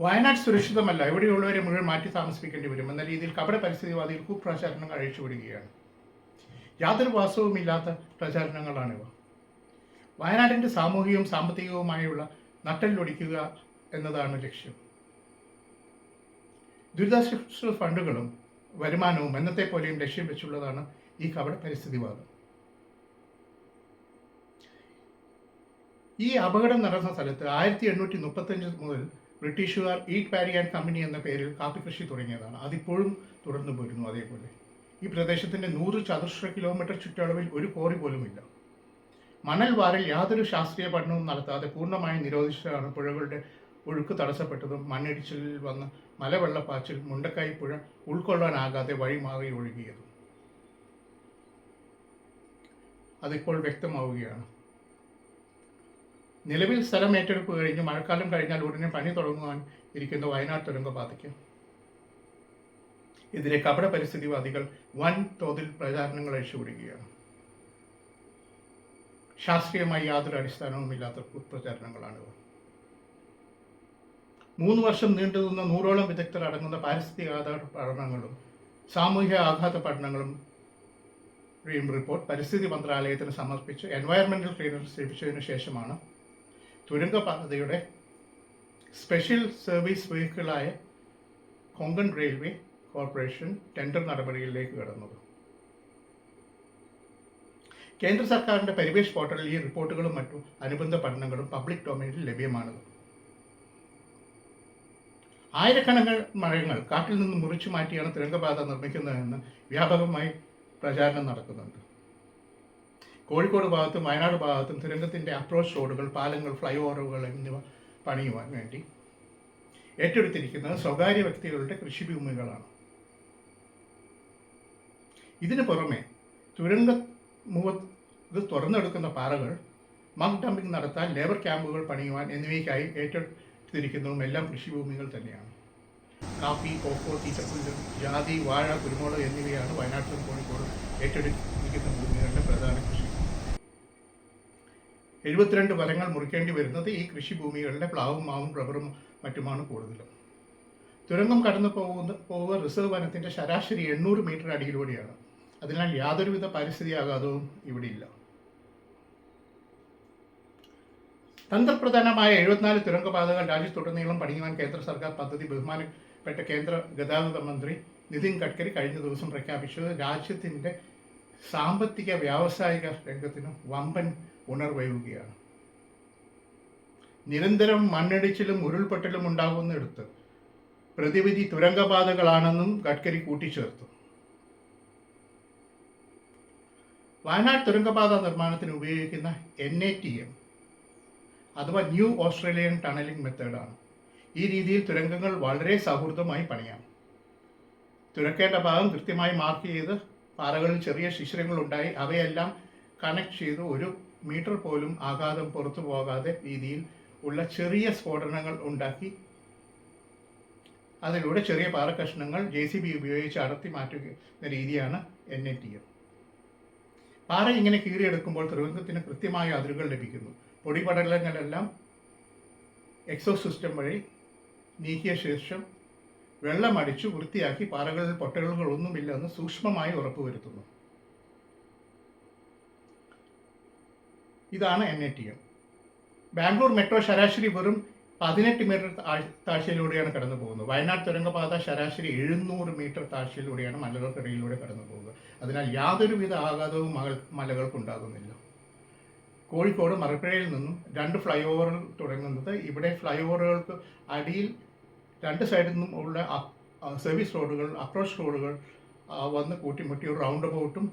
വയനാട് സുരക്ഷിതമല്ല. ഇവിടെയുള്ളവരെ മുഴുവൻ മാറ്റി താമസിപ്പിക്കേണ്ടി വരും. എന്ന രീതിയിൽ കപട പരിസ്ഥിതിവാദികൾ കുപ്രചാരണങ്ങൾ അഴിച്ചുവിടുകയാണ് യാതൊരു വാസ്തവുമില്ലാത്ത പ്രചാരണങ്ങളാണിവ. വയനാടിന്റെ സാമൂഹികവും സാമ്പത്തികവുമായുള്ള നട്ടലിലൊടിക്കുക എന്നതാണ് ലക്ഷ്യം. ദുരിതാശ്വാസ ഫണ്ടുകളും വരുമാനവും എന്നത്തെ പോലെയും ലക്ഷ്യം വെച്ചുള്ളതാണ് ഈ കപട പരിസ്ഥിതിവാദം. ഈ അപകടം നടന്ന സ്ഥലത്ത് ആയിരത്തി എണ്ണൂറ്റി മുതൽ ബ്രിട്ടീഷുകാർ ഈ പാരി ആൻഡ് കമ്പനി എന്ന പേരിൽ കാപ്പി കൃഷി തുടങ്ങിയതാണ്. അതിപ്പോഴും തുടർന്നു പോരുന്നു അതേപോലെ. ഈ പ്രദേശത്തിന്റെ നൂറ് ചതുർശ്ര കിലോമീറ്റർ ചുറ്റളവിൽ ഒരു കോറി പോലുമില്ല മണൽ വാറിൽ യാതൊരു ശാസ്ത്രീയ പഠനവും നടത്താതെ പൂർണമായും നിരോധിച്ചതാണ് പുഴകളുടെ ഒഴുക്ക് തടസ്സപ്പെട്ടതും മണ്ണിടിച്ചിലിൽ വന്ന മലവെള്ളപ്പാച്ചിൽ മുണ്ടക്കായി പുഴ ഉൾക്കൊള്ളാനാകാതെ വഴിമാറി ഒഴുകിയതും. അതിപ്പോൾ വ്യക്തമാവുകയാണ്. നിലവിൽ സ്ഥലം ഏറ്റെടുപ്പ് കഴിഞ്ഞ് മഴക്കാലം കഴിഞ്ഞാൽ ഉടനെ പണി തുടങ്ങുവാൻ ഇരിക്കുന്ന വയനാട് തുരങ്കപാതയ്ക്ക്. എതിരെ കപട പരിസ്ഥിതിവാദികൾ വൻ തോതിൽ പ്രചാരണങ്ങൾ അഴിച്ചുവിടുകയാണ് ശാസ്ത്രീയമായി യാതൊരു അടിസ്ഥാനവുമില്ലാത്ത പ്രചാരണങ്ങളാണിവ മൂന്ന് വർഷം നീണ്ടുനിന്ന നൂറോളം വിദഗ്ധർ അടങ്ങുന്ന പാരിസ്ഥിതിക ആഘാത പഠനങ്ങളും സാമൂഹിക ആഘാത പഠനങ്ങളും റിപ്പോർട്ട് പരിസ്ഥിതി മന്ത്രാലയത്തിന് സമർപ്പിച്ച് എൻവയറമെന്റൽ ക്ലീനർ ലഭിച്ചതിനു ശേഷമാണ് തുരങ്കപാതയുടെ സ്പെഷ്യൽ സർവീസ് വെഹിക്കിളായ കൊങ്കൺ റെയിൽവേ കോർപ്പറേഷൻ ടെൻഡർ നടപടികളിലേക്ക് കടന്നത്. കേന്ദ്ര സർക്കാരിന്റെ പരിവേഷ് പോർട്ടലിൽ ഈ റിപ്പോർട്ടുകളും മറ്റും അനുബന്ധ പഠനങ്ങളും പബ്ലിക് ഡൊമൈനിൽ ലഭ്യമാണ് ആയിരക്കണക്കിന് മരങ്ങൾ കാട്ടിൽ നിന്ന് മുറിച്ചു മാറ്റിയാണ് തുരങ്കപാത നിർമ്മിക്കുന്നതെന്ന് വ്യാപകമായി പ്രചാരണം നടക്കുന്നുണ്ട്. കോഴിക്കോട് ഭാഗത്തും വയനാട് ഭാഗത്തും തുരങ്കത്തിന്റെ അപ്രോച്ച് റോഡുകൾ പാലങ്ങൾ ഫ്ലൈ ഓവറുകൾ എന്നിവ പണിയുവാൻ വേണ്ടി ഏറ്റെടുത്തിരിക്കുന്നത് സ്വകാര്യ വ്യക്തികളുടെ കൃഷിഭൂമികളാണ് ഇതിനു പുറമെ തുരങ്ക മുഖത്ത് തുറന്നെടുക്കുന്ന പാറകൾ മങ് ഡംപിംഗ് നടത്താൻ ലേബർ ക്യാമ്പുകൾ പണിയുവാൻ എന്നിവയ്ക്കായി ഏറ്റെടുത്തിരിക്കുന്നതും എല്ലാം കൃഷിഭൂമികൾ തന്നെയാണ്. കാപ്പി കോക്കോ തീറ്റപ്പുല്ല് ജാതി വാഴ കുരുമുളക് എന്നിവയാണ് വയനാട്ടിലും കോഴിക്കോടും ഏറ്റെടുത്തിരിക്കുന്ന ഭൂമികളുടെ പ്രധാന കൃഷി. എഴുപത്തിരണ്ട് വലങ്ങൾ മുറിക്കേണ്ടി വരുന്നത് ഈ കൃഷിഭൂമികളുടെ പ്ലാവും മാവും റബ്ബറും മറ്റുമാണ് കൂടുതലും തുരങ്കം കടന്നു പോകുന്ന പോവുക റിസർവ് വനത്തിന്റെ ശരാശരി എണ്ണൂറ് മീറ്റർ അടിയിലൂടെയാണ്. അതിനാൽ യാതൊരുവിധ പരിസ്ഥിതി ആഘാതവും ഇവിടെ ഇല്ല തന്ത്രപ്രധാനമായ എഴുപത്തിനാല് തുരങ്കപാതകൾ രാജ്യത്തുടനീളം പണിയുവാൻ കേന്ദ്ര സർക്കാർ പദ്ധതി ബഹുമാനപ്പെട്ട കേന്ദ്ര ഗതാഗത മന്ത്രി നിതിൻ ഗഡ്കരി കഴിഞ്ഞ ദിവസം പ്രഖ്യാപിച്ചത് രാജ്യത്തിന്റെ സാമ്പത്തിക വ്യാവസായിക രംഗത്തിന് വമ്പൻ ഉണർവയുകയാണ്. നിരന്തരം മണ്ണിടിച്ചിലും ഉരുൾപൊട്ടലും ഉണ്ടാകുന്നിടത്ത് പ്രതിവിധി തുരങ്കപാതകളാണെന്നും ഗഡ്കരി കൂട്ടിച്ചേർത്തു. വയനാട് തുരങ്കപാത നിർമ്മാണത്തിന് ഉപയോഗിക്കുന്ന എൻ എ ടി എം അഥവാ ന്യൂ ഓസ്ട്രേലിയൻ ടണലിംഗ് മെത്തേഡാണ്. ഈ രീതിയിൽ തുരങ്കങ്ങൾ വളരെ സൗഹൃദമായി പണിയാം. തുരക്കേണ്ട ഭാഗം കൃത്യമായി മാർക്ക് ചെയ്ത് പാറകളിൽ ചെറിയ ശിശിരങ്ങളുണ്ടായി അവയെല്ലാം കണക്ട് ചെയ്ത് ഒരു മീറ്റർ പോലും ആഘാതം പുറത്തു പോകാതെ രീതിയിൽ ഉള്ള ചെറിയ സ്ഫോടനങ്ങൾ ഉണ്ടാക്കി. അതിലൂടെ ചെറിയ പാറക്കഷ്ണങ്ങൾ ജെ സി ബി ഉപയോഗിച്ച് അടർത്തി മാറ്റുന്ന രീതിയാണ് എൻ എ ടി എം പാറ ഇങ്ങനെ കീറിയെടുക്കുമ്പോൾ തിരുവനന്തപുരത്തിന് കൃത്യമായ അതിരുകൾ ലഭിക്കുന്നു. പൊടിപടലങ്ങളെല്ലാം എക്സോ സിസ്റ്റം വഴി നീക്കിയ ശേഷം വെള്ളമടിച്ചു വൃത്തിയാക്കി പാറകളിൽ പൊട്ടലുകളൊന്നുമില്ലെന്ന് സൂക്ഷ്മമായി ഉറപ്പുവരുത്തുന്നു. ഇതാണ് N A T M. Bangalore metro ശരാശരി വെറും പതിനെട്ട് മീറ്റർ താഴ്ചയിലൂടെയാണ് കടന്നു പോകുന്നത്. വയനാട് തുരങ്കപാത ശരാശരി എഴുന്നൂറ് മീറ്റർ താഴ്ചയിലൂടെയാണ് മലകൾക്കിടയിലൂടെ കടന്നു പോകുന്നത്. അതിനാൽ യാതൊരുവിധ ആഘാതവും മകൾ മലകൾക്കുണ്ടാകുന്നില്ല. കോഴിക്കോട് മറപ്പുഴയിൽ നിന്നും രണ്ട് ഫ്ലൈ ഓവറുകൾ തുടങ്ങുന്നത്. ഇവിടെ ഫ്ലൈ ഓവറുകൾക്ക് അടിയിൽ രണ്ട് സൈഡിൽ നിന്നും ഉള്ള സർവീസ് റോഡുകൾ അപ്രോച്ച് റോഡുകൾ വന്ന് കൂട്ടിമുട്ടി ഒരു റൗണ്ട് അബൌട്ടും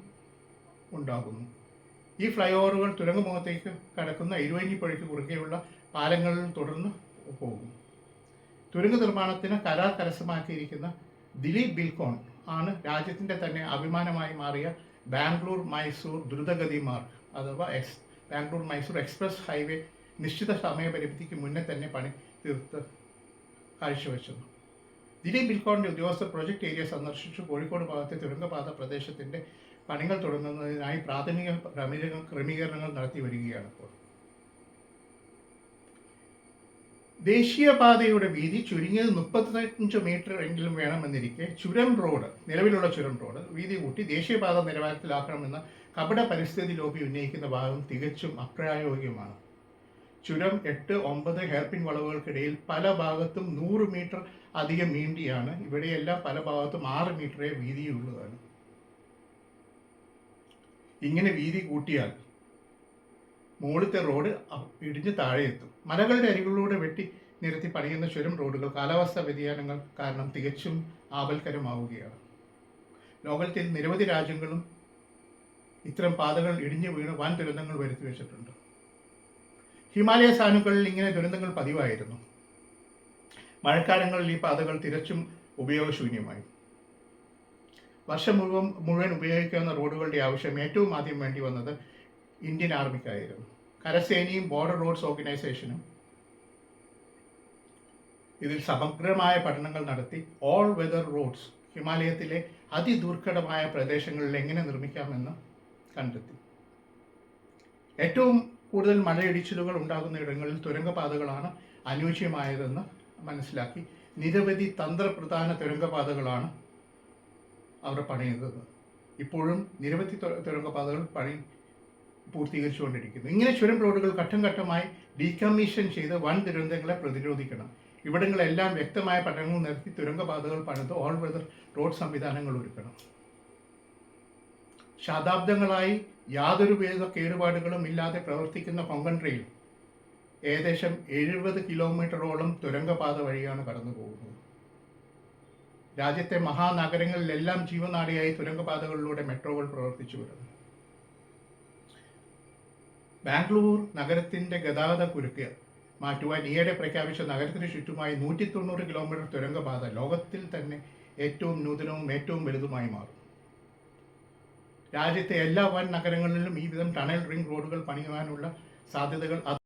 ഉണ്ടാകുന്നു. ഈ ഫ്ലൈ ഓവറുകൾ തുരങ്കമുഖത്തേക്ക് കടക്കുന്ന ഇരുവഞ്ഞിപ്പുഴയ്ക്ക് കുറുകെയുള്ള പാലങ്ങളിൽ തുടർന്ന് പോകും. തുരങ്ക നിർമ്മാണത്തിന് കരാർ കരസ്ഥമാക്കിയിരിക്കുന്ന ദിലീപ് ബിൽകോൺ ആണ് രാജ്യത്തിന്റെ തന്നെ അഭിമാനമായി മാറിയ ബാംഗ്ലൂർ മൈസൂർ ദ്രുതഗതി മാർഗ് അഥവാ എക്സ് ബാംഗ്ലൂർ മൈസൂർ എക്സ്പ്രസ് ഹൈവേ നിശ്ചിത സമയപരിമിതിക്ക് മുന്നേ തന്നെ പണി തീർത്ത് കാഴ്ചവെച്ചത്. ദിലീപ് ബിൽക്കോണിന്റെ ഉദ്യോഗസ്ഥർ പ്രൊജക്ട് ഏരിയ സന്ദർശിച്ചു. കോഴിക്കോട് ഭാഗത്തെ തുരങ്കപാത പ്രദേശത്തിന്റെ പണികൾ തുടങ്ങുന്നതിനായി പ്രാഥമിക ക്രമീകരണ ക്രമീകരണങ്ങൾ നടത്തി വരികയാണ് ഇപ്പോൾ. ദേശീയപാതയുടെ വീതി ചുരുങ്ങിയത് മുപ്പത്തഞ്ച് മീറ്റർ എങ്കിലും വേണമെന്നിരിക്കെ ചുരം റോഡ് നിലവിലുള്ള ചുരം റോഡ് വീതി കൂട്ടി ദേശീയപാത നിലവാരത്തിലാക്കണമെന്ന കപട പരിസ്ഥിതി ലോബി ഉന്നയിക്കുന്ന ഭാഗം തികച്ചും അപ്രായോഗികമാണ്. ചുരം എട്ട് ഒമ്പത് ഹെയർപിൻ വളവുകൾക്കിടയിൽ പല ഭാഗത്തും നൂറ് മീറ്റർ അധികം നീണ്ടിയാണ്. ഇവിടെയെല്ലാം പല ഭാഗത്തും ആറ് മീറ്ററേ വീതിയുള്ളതാണ്. ഇങ്ങനെ വീതി കൂട്ടിയാൽ മുകളിലത്തെ റോഡ് ഇടിഞ്ഞ് താഴെ എത്തും മലകളുടെ അരികളിലൂടെ വെട്ടി നിരത്തി പണിയുന്ന ചുരം റോഡുകൾ കാലാവസ്ഥാ വ്യതിയാനങ്ങൾ കാരണം തികച്ചും ആപൽക്കരമാവുകയാണ്. ലോകത്തിൽ നിരവധി രാജ്യങ്ങളും ഇത്തരം പാതകൾ ഇടിഞ്ഞു വീണ് വൻ ദുരന്തങ്ങൾ വരുത്തി വെച്ചിട്ടുണ്ട്. ഹിമാലയ സാനുക്കളിൽ ഇങ്ങനെ ദുരന്തങ്ങൾ പതിവായിരുന്നു. മഴക്കാലങ്ങളിൽ ഈ പാതകൾ തികച്ചും ഉപയോഗശൂന്യമായി. വർഷം മുഴുവൻ മുഴുവൻ ഉപയോഗിക്കാവുന്ന റോഡുകളുടെ ആവശ്യം ഏറ്റവും ആദ്യം വേണ്ടി വന്നത് ഇന്ത്യൻ ആർമിക്കായിരുന്നു. കരസേനയും ബോർഡർ റോഡ്സ് ഓർഗനൈസേഷനും ഇതിൽ സമഗ്രമായ പഠനങ്ങൾ നടത്തി ഓൾ വെതർ റോഡ്സ് ഹിമാലയത്തിലെ അതിദുർഘടമായ പ്രദേശങ്ങളിൽ എങ്ങനെ നിർമ്മിക്കാമെന്ന് കണ്ടെത്തി. ഏറ്റവും കൂടുതൽ മഴയിടിച്ചിലുകൾ ഉണ്ടാകുന്ന ഇടങ്ങളിൽ തുരങ്കപാതകളാണ് അനുയോജ്യമായതെന്ന് മനസ്സിലാക്കി. നിരവധി തന്ത്രപ്രധാന തുരങ്കപാതകളാണ് അവർ പണിയുന്നത് ഇപ്പോഴും നിരവധി തുരങ്കപാതകൾ പണി പൂർത്തീകരിച്ചുകൊണ്ടിരിക്കുന്നു. ഇങ്ങനെ ചുരം റോഡുകൾ ഘട്ടം ഘട്ടമായി ഡീകമ്മീഷൻ ചെയ്ത് വൻ ദുരന്തങ്ങളെ പ്രതിരോധിക്കണം. ഇവിടങ്ങളെല്ലാം വ്യക്തമായ പഠനങ്ങൾ നടത്തി തുരങ്കപാതകൾ പണിത് ഓൾ വെതർ റോഡ് സംവിധാനങ്ങൾ ഒരുക്കണം. ശതാബ്ദങ്ങളായി യാതൊരു വിധ കേടുപാടുകളും ഇല്ലാതെ പ്രവർത്തിക്കുന്ന കൊങ്കൺ ട്രെയിൻ ഏകദേശം എഴുപത് കിലോമീറ്ററോളം തുരങ്കപാത വഴിയാണ് കടന്നു പോകുന്നത് രാജ്യത്തെ മഹാനഗരങ്ങളിലെല്ലാം ജീവനാടിയായി തുരങ്കപാതകളിലൂടെ മെട്രോകൾ പ്രവർത്തിച്ചു വരുന്നു. ബാംഗ്ലൂർ നഗരത്തിന്റെ ഗതാഗത കുരുക്ക് മാറ്റുവാൻ ഈയിടെ പ്രഖ്യാപിച്ച നഗരത്തിന് ചുറ്റുമായി നൂറ്റി തൊണ്ണൂറ് കിലോമീറ്റർ തുരങ്കപാത ലോകത്തിൽ തന്നെ ഏറ്റവും നൂതനവും ഏറ്റവും വലുതുമായി മാറും. രാജ്യത്തെ എല്ലാ വൻ നഗരങ്ങളിലും ഈ വിധം ടണൽ റിംഗ് റോഡുകൾ പണിയുവാനുള്ള സാധ്യതകൾ